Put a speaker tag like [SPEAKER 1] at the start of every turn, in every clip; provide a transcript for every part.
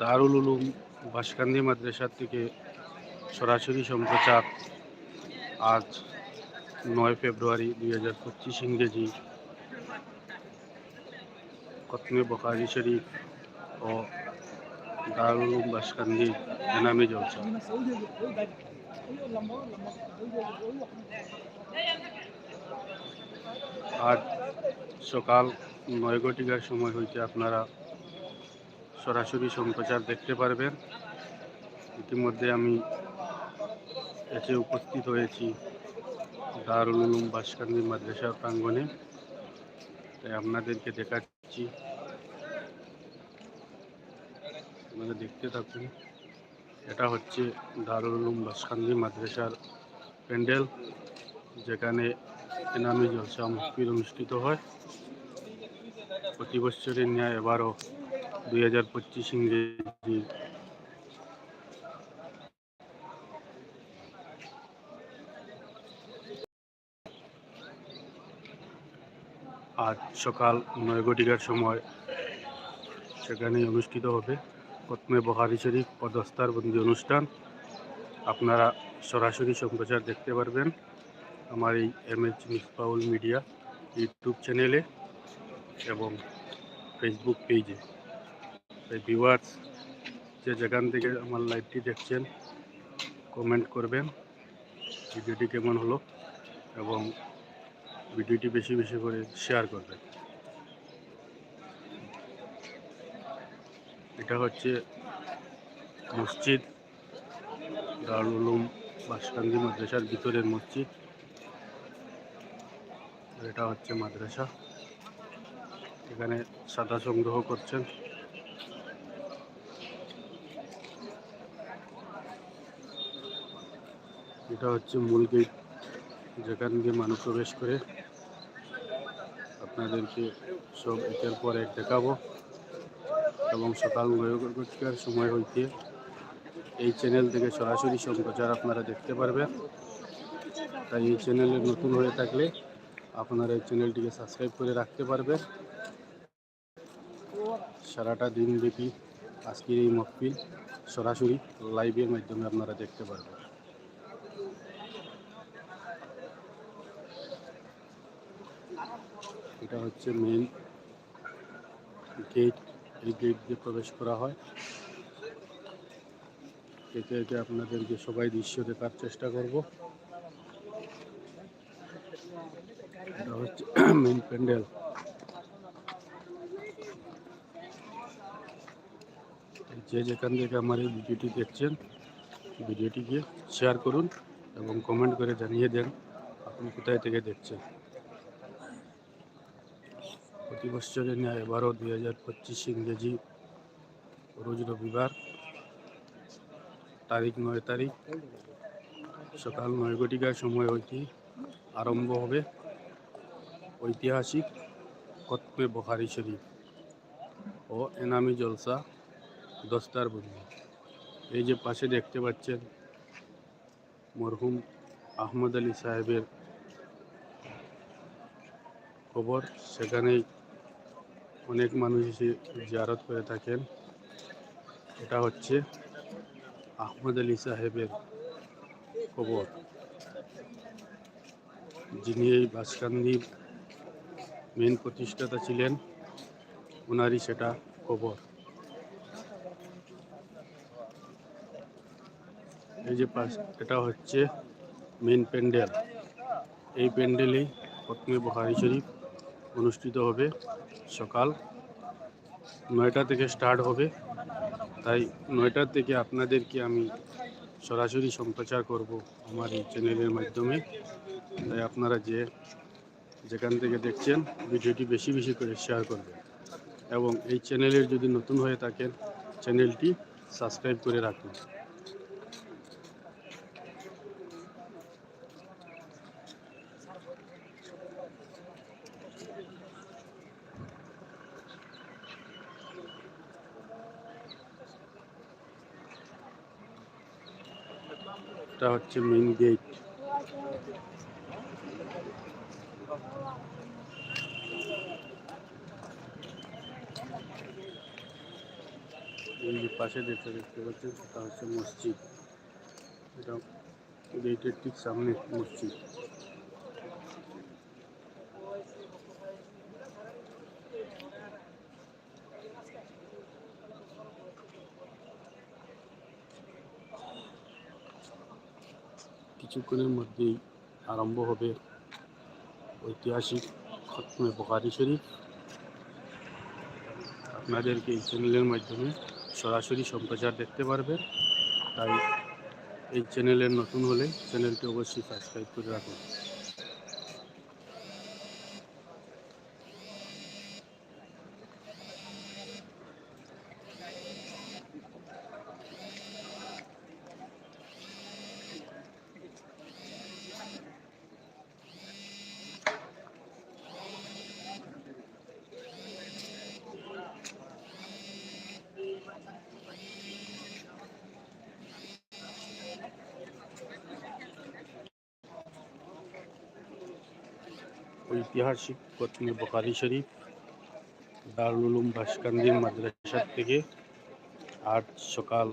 [SPEAKER 1] দারুল উলুম বাসকান্দি মাদ্রাসার থেকে সরাসরি সম্প্রচার আজ নয় ফেব্রুয়ারি দুই হাজার পঁচিশ ইংরেজি কতমে বখারি শরীফ ও দারুল উলুম বাসকান্দি এনামে জলসা। আজ সকাল নয় ঘটিকার সময় হইতে আপনারা সরাসরি সম্প্রচার দেখতে পারবেন। ইতিমধ্যে আমি এসে উপস্থিত হয়েছি দারুল উলুম বাসকান্দি মাদ্রাসা প্রাঙ্গণে। তাই আপনাদেরকে দেখাচ্ছি। আপনারা দেখতে থাকুন। এটা হচ্ছে দারুল উলুম বাসকান্দি মাদ্রাসার প্যান্ডেল, যেখানে এনামি জলসা মুক্তির অনুষ্ঠিত হয়। প্রতি বছরের ন্যায় এবারও দুই হাজার পঁচিশ ইংরেজি। আজ সকাল নয় ঘটিকার সময় সেখানে অনুষ্ঠিত হবে প্রথমে বহারি শরীফ পদস্তার বন্দি অনুষ্ঠান। আপনারা সরাসরি সম্প্রচার দেখতে পারবেন আমার এই M H Misbaul media YouTube চ্যানেলে এবং ফেসবুক পেজে তাই ভিউয়ার্স যে যেখান থেকে আমার লাইভটি দেখছেন কমেন্ট করবেন ভিডিওটি কেমন হলো এবং ভিডিওটি বেশি বেশি করে শেয়ার করবেন। এটা হচ্ছে মসজিদ, দারুল বাসকান্দি মাদ্রাসার ভিতরের মসজিদ। এটা হচ্ছে মাদ্রাসা। এখানে সাদা সংগ্রহ করছেন। এটা হচ্ছে মূল গেট যেখান দিয়ে মানুষ প্রবেশ করে। আপনাদেরকে সব একের পর এক দেখাবো। এবং সকাল নয়টার সময় হইতে এই চ্যানেল থেকে সরাসরি সম্প্রচার আপনারা দেখতে পারবেন। তাই এই চ্যানেলে নতুন হয়ে থাকলে আপনারা এই চ্যানেলটিকে সাবস্ক্রাইব করে রাখতে পারবেন। সারাটা দিন ব্যাপী আজকের এই মহফিল সরাসরি লাইভের মাধ্যমে আপনারা দেখতে পারবেন। এটা হচ্ছে মেইন গেট এই গেট দিয়ে প্রবেশ করা হয়। এতে একে আপনাদেরকে সবাই দৃশ্য দেখার চেষ্টা করব। এটা হচ্ছে মেইন প্যান্ডেল যে যেখান থেকে আমার এই ভিডিওটি দেখছেন, ভিডিওটিকে শেয়ার করুন এবং কমেন্ট করে জানিয়ে দেন, আপনি কোথায় থেকে দেখছেন। প্রতি বছরের ন্যায় এবারও দুই হাজার পঁচিশ ইংরেজি রোজ রবিবার, তারিখ নয় তারিখ, সকাল নয় ঘটিকার সময় হইতে আরম্ভ হবে। ঐতিহাসিক কতমে বখারি শরীফ ও এনামি জলসা দস্তার বন্দি। এই যে পাশে দেখতে পাচ্ছেন মরহুম আহমদ আলী সাহেবের খবর, সেখানেই অনেক মানুষ এসে জিয়ারত করে থাকেন। এটা হচ্ছে আহমদ আলী সাহেবের খবর যিনি এই বাসকান্দির মেন প্রতিষ্ঠাতা ছিলেন, ওনারই সেটা খবর এই যে পাশ, এটা হচ্ছে মেন প্যান্ডেল। এই প্যান্ডেলেই প্রথমে বহারি শরীফ অনুষ্ঠিত হবে সকাল নয়টা থেকে স্টার্ট হবে। তাই নয়টার থেকে আপনাদেরকে আমি সরাসরি সম্প্রচার করব আমার এই চ্যানেলের মাধ্যমে। তাই আপনারা যে যেখান থেকে দেখছেন, ভিডিওটি বেশি বেশি করে শেয়ার করবেন। এবং এই চ্যানেলের যদি নতুন হয়ে থাকেন, চ্যানেলটি সাবস্ক্রাইব করে রাখুন। এটা হচ্ছে মেইন গেট যে পাশে যেটা দেখতে পাচ্ছেন, সেটা হচ্ছে মসজিদ। এটা গেটের ঠিক সামনে মসজিদ। কিছুক্ষণের মধ্যেই আরম্ভ হবে ঐতিহাসিক খতমে বখারি শরীফ। আপনাদেরকে এই চ্যানেলের মাধ্যমে সরাসরি সম্প্রচার দেখতে পারবেন তাই এই চ্যানেলের নতুন হলে চ্যানেলটি অবশ্যই সাবস্ক্রাইব করে রাখুন। ঐতিহাসিক খতমে বখারি শরীফ, দারুল উলুম বাসকান্দির মাদ্রাসা থেকে আজ সকাল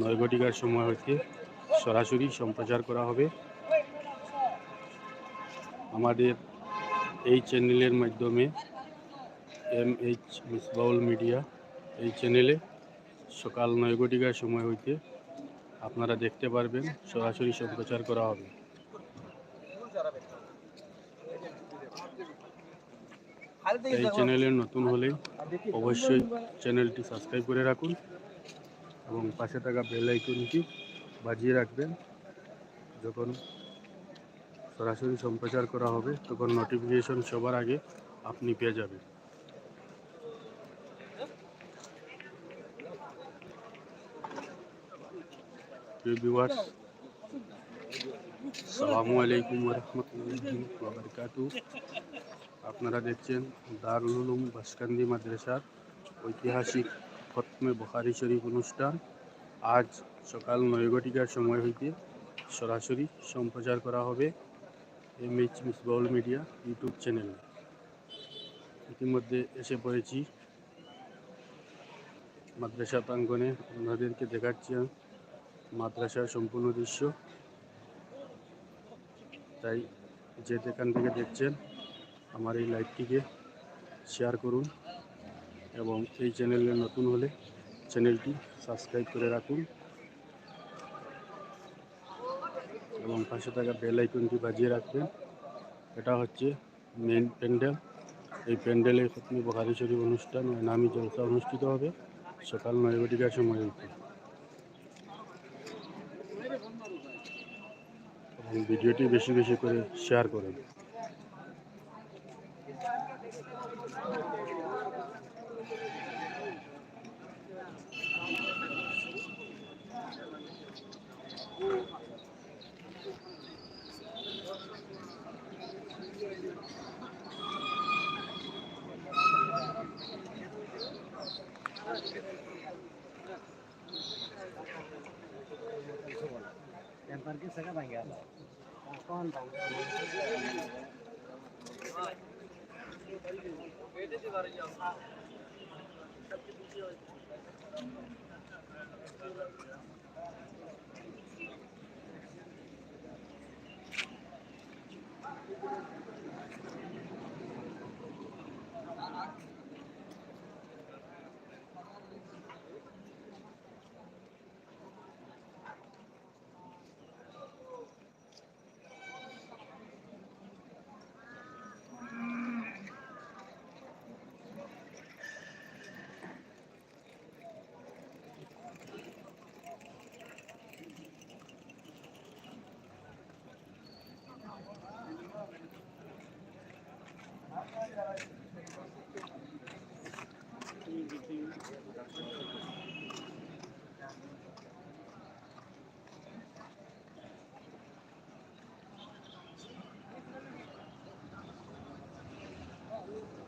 [SPEAKER 1] নয় ঘটিকার সময় হইতে সরাসরি সম্প্রচার করা হবে। আমাদের এই চ্যানেলের মাধ্যমে এম এইচ মিসবাউল মিডিয়া এই চ্যানেলে সকাল নয় ঘটিকার সময় হইতে আপনারা দেখতে পারবেন, সরাসরি সম্প্রচার করা হবে। এই চ্যানেলের নতুন হলে অবশ্যই চ্যানেলটি সাবস্ক্রাইব করে রাখুন এবং পাশে থাকা বেল আইকনটি বাজিয়ে রাখবেন। যখন সরাসরি সম্প্রচার করা হবে তখন নোটিফিকেশন সবার আগে আপনি পেয়ে যাবেন। ভিউয়ার্স সালামু আলাইকুম রহমতুল্লাহি বাবরকাতু আপনারা দেখছেন দারুল উলুম বাসকান্দি মাদ্রাসার ঐতিহাসিক খতমে বুখারি শরীফ অনুষ্ঠান। আজ সকাল নয় ঘটিকার সময় হইতে সরাসরি সম্প্রচার করা হবে M H Misbaul media YouTube চ্যানেলে। ইতিমধ্যে এসে পড়েছি। মাদ্রাসা প্রাঙ্গনে আপনাদেরকে দেখাচ্ছি মাদ্রাসার সম্পূর্ণ দৃশ্য। তাই যে যেখান থেকে দেখছেন আমার এই লাইভটিকে শেয়ার করুন এবং এই চ্যানেলে নতুন হলে চ্যানেলটি সাবস্ক্রাইব করে রাখুন এবং পাশে থাকা বেল আইকনটি বাজিয়ে রাখবেন। এটা হচ্ছে মেন প্যান্ডেল এই প্যান্ডেলে খতমি বখারি শরীফ অনুষ্ঠান ও নামি জলসা অনুষ্ঠিত হবে সকাল নয় ঘটিকার সময় হইতে এবং ভিডিওটি বেশি বেশি করে শেয়ার করেন।
[SPEAKER 2] भाई कौन भाई Gracias.